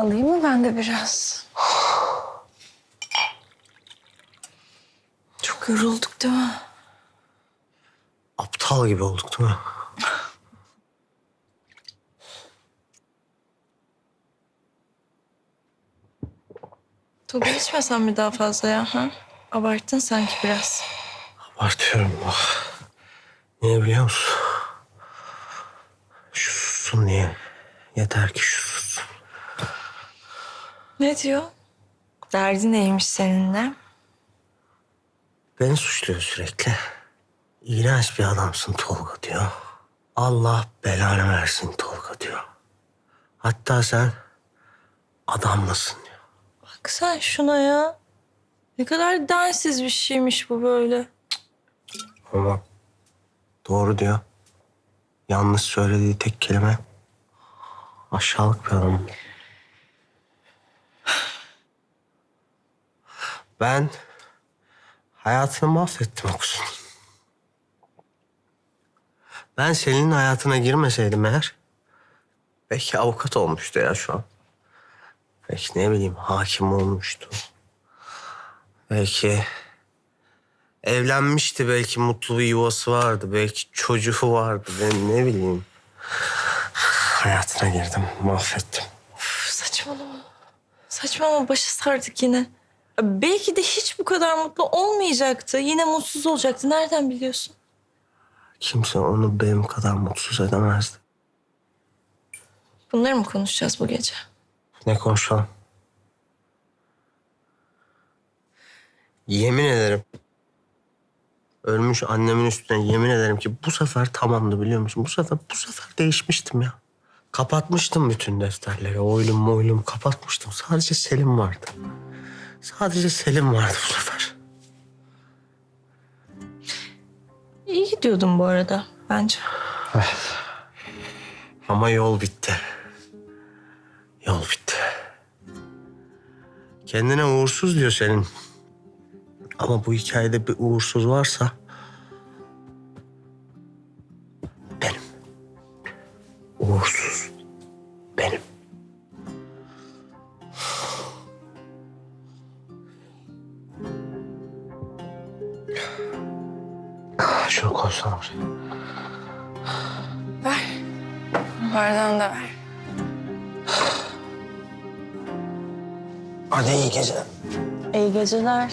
Alayım mı ben de biraz? Çok yorulduk değil mi? Aptal gibi olduk değil mi? Togu içmesen mi daha fazla ya? Ha? Abarttın sanki biraz. Abartıyorum bak. Niye biliyor musun? Şu sussun diye. Yeter ki şu sussun. Ne diyor? Derdi neymiş seninle? Beni suçluyor sürekli. İğrenç bir adamsın Tolga diyor. Allah belanı versin Tolga diyor. Hatta sen adam mısın diyor. Bak sen şuna ya. Ne kadar densiz bir şeymiş bu böyle. Ama doğru diyor. Yanlış söylediği tek kelime aşağılık bir adam. Ben hayatını mahvettim Oksun. Ben senin hayatına girmeseydim eğer belki avukat olmuştu ya şu an. Belki ne bileyim hakim olmuştu. Belki Evlenmişti belki mutlu bir yuvası vardı. Belki çocuğu vardı. Ben ne bileyim. Hayatına girdim, mahvettim. Üf, saçmalama. Saçmalama başı sardık yine. Belki de hiç bu kadar mutlu olmayacaktı. Yine mutsuz olacaktı. Nereden biliyorsun? Kimse onu benim kadar mutsuz edemezdi. Bunları mı konuşacağız bu gece? Ne konuşalım? Yemin ederim. Ölmüş annemin üstüne yemin ederim ki bu sefer tamamdı biliyor musun? Bu sefer bu sefer değişmiştim ya. Kapatmıştım bütün defterleri. Oylum moylum kapatmıştım. Sadece Selim vardı. Sadece Selim vardı bu sefer. İyi gidiyordun bu arada bence. Ama yol bitti. Yol bitti. Kendine uğursuz diyor senin. Ama bu hikayede bir uğursuz varsa... Ver. Bardağını da ver. Hadi iyi geceler. İyi geceler.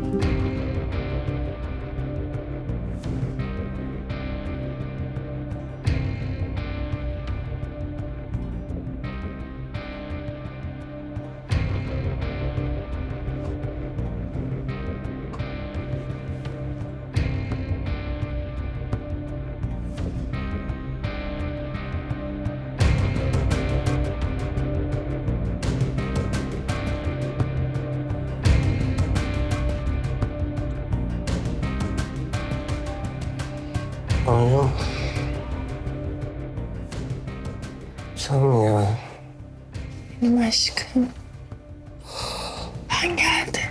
Canım ya. Benim aşkım. Ben geldim.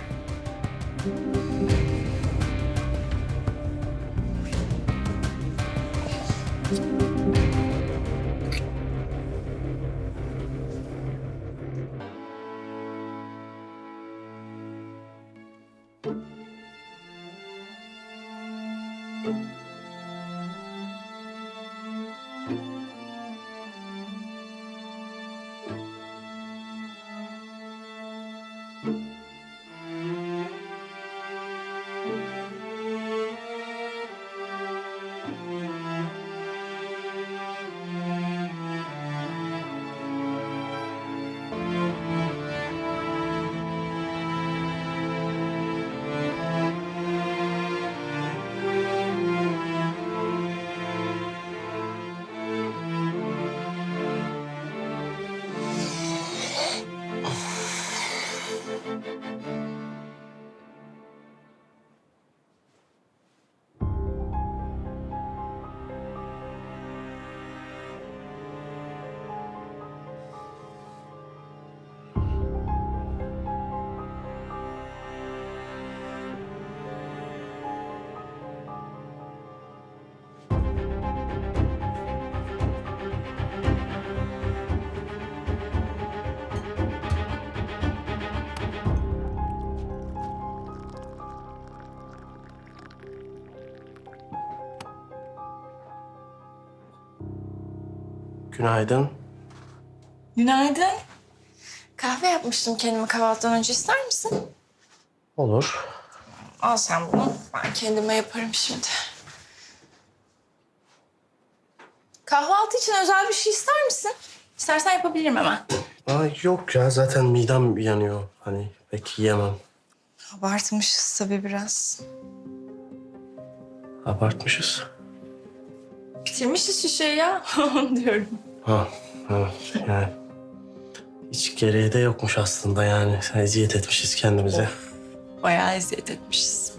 Günaydın. Günaydın. Kahve yapmıştım kendime kahvaltıdan önce. ister misin? Olur. Al sen bunu. Ben kendime yaparım şimdi. Kahvaltı için özel bir şey ister misin? İstersen yapabilirim hemen. Aa, yok ya zaten midem yanıyor. Hani pek yiyemem. Abartmışız tabii biraz. Abartmışız. Bitirmişiz şişeyi ya. diyorum. Ha, ha yani. Hiç gereği de yokmuş aslında yani. Eziyet etmişiz kendimize. Bayağı eziyet etmişiz.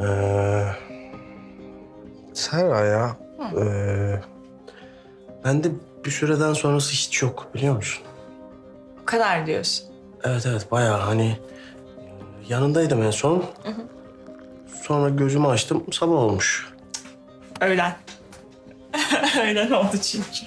Ee, Serra ya. Ee, bende bir süreden sonrası hiç yok biliyor musun? O kadar diyorsun. Evet evet bayağı hani yanındaydım en son. Sonra gözümü açtım sabah olmuş. Öğlen. Öğlen oldu çünkü.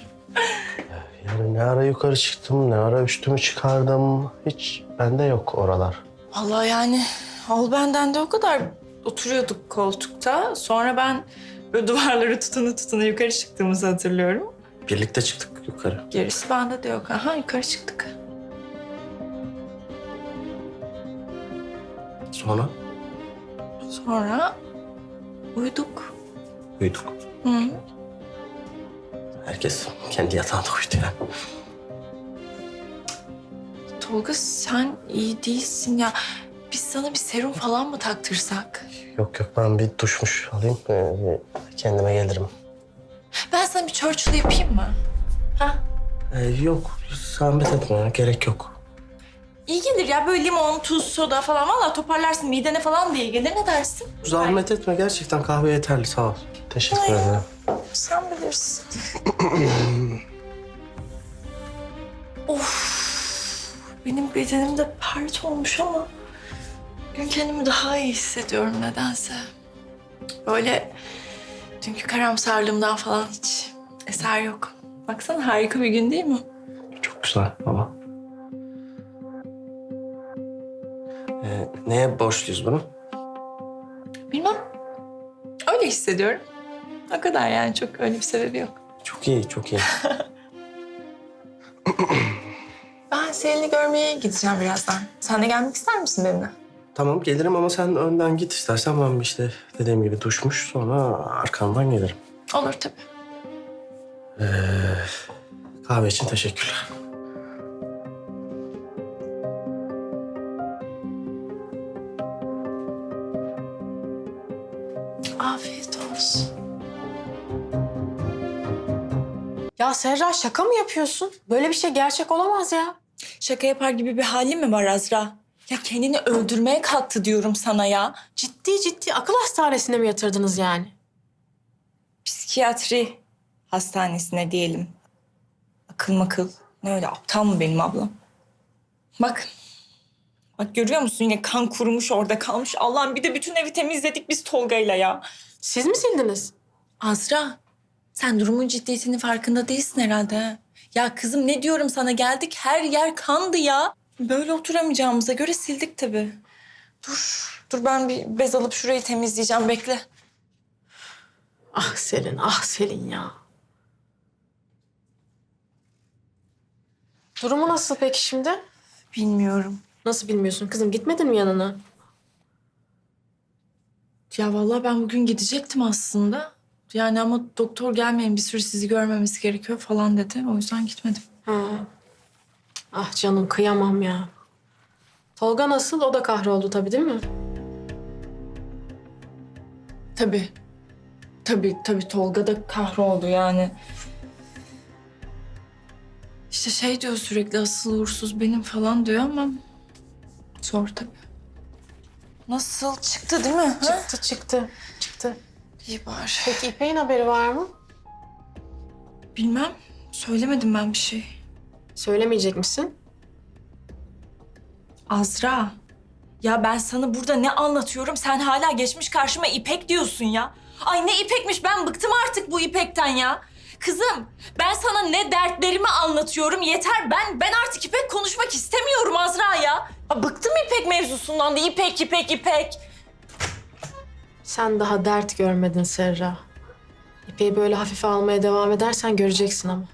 Yani ne ara yukarı çıktım, ne ara üstümü çıkardım. Hiç bende yok oralar. Vallahi yani ol benden de o kadar oturuyorduk koltukta. Sonra ben böyle duvarları tutunu tutuna yukarı çıktığımızı hatırlıyorum. Birlikte çıktık yukarı. Gerisi bende de yok. Aha yukarı çıktık. Sonra Sonra uyuduk. uyuduk. Hı. Herkes kendi yatağında uyudu yani. Tolga sen iyi değilsin ya. Biz sana bir serum falan mı taktırsak? Yok yok ben bir duşmuş alayım. ee, kendime gelirim. Ben sana bir Churchill yapayım mı? Ha? Ee, yok zahmet etme ya, gerek yok. İyi gelir ya böyle limon, tuz, soda falan. Valla toparlarsın midene falan da iyi gelir. Ne dersin? Zahmet etme gerçekten kahve yeterli sağ ol. Teşekkür Ay. ederim. Sen bilirsin. of. Benim bedenim de pert olmuş ama bugün kendimi daha iyi hissediyorum nedense. Böyle dünkü karamsarlığımdan falan hiç eser yok. Baksana harika bir gün değil mi? Çok güzel baba. Ee, neye borçluyuz bunu? Bilmem. Öyle hissediyorum. O kadar yani çok öyle bir sebebi yok. Çok iyi, çok iyi. Ben Selin'i görmeye gideceğim birazdan. Sen de gelmek ister misin benimle? tamam gelirim ama sen önden git istersen ben işte dediğim gibi duşmuş sonra arkandan gelirim. Olur tabii. Ee, kahve için teşekkürler. Afiyet olsun. Ya Serra şaka mı yapıyorsun? Böyle bir şey gerçek olamaz ya. Şaka yapar gibi bir halin mi var Azra? Ya kendini öldürmeye kalktı diyorum sana ya. Ciddi ciddi akıl hastanesine mi yatırdınız yani? Psikiyatri hastanesine diyelim. Akıl makıl. Ne öyle aptal mı benim ablam? Bak. Bak görüyor musun yine kan kurumuş orada kalmış. Allah'ım bir de bütün evi temizledik biz Tolga'yla ya. Siz mi sildiniz? Azra sen durumun ciddiyetinin farkında değilsin herhalde. ha? Ya kızım ne diyorum sana geldik her yer kandı ya. Böyle oturamayacağımıza göre sildik tabii. Dur, dur ben bir bez alıp şurayı temizleyeceğim bekle. Ah Selin, ah Selin ya. Durumu nasıl peki şimdi? Bilmiyorum. Nasıl bilmiyorsun kızım? Gitmedin mi yanına? Ya vallahi ben bugün gidecektim aslında. Yani ama doktor gelmeyin bir süre sizi görmemiz gerekiyor falan dedi. O yüzden gitmedim. Ha. Ah canım kıyamam ya. Tolga nasıl? O da kahroldu tabii değil mi? Tabii. Tabii tabii Tolga da kahroldu yani. İşte şey diyor sürekli asıl uğursuz benim falan diyor ama zor tabii. Nasıl çıktı değil mi? ha? Çıktı çıktı. Çıktı. İyi bari. Peki İpek'in haberi var mı? Bilmem. Söylemedim ben bir şey. Söylemeyecek misin? Azra. Ya ben sana burada ne anlatıyorum? Sen hala geçmiş karşıma İpek diyorsun ya. Ay ne İpek'miş ben bıktım artık bu İpek'ten ya. Kızım ben sana ne dertlerimi anlatıyorum yeter. Ben ben artık İpek konuşmak istemiyorum Azra ya. ya bıktım İpek mevzusundan da İpek İpek İpek. Sen daha dert görmedin Serra. İpeyi böyle hafife almaya devam edersen göreceksin ama.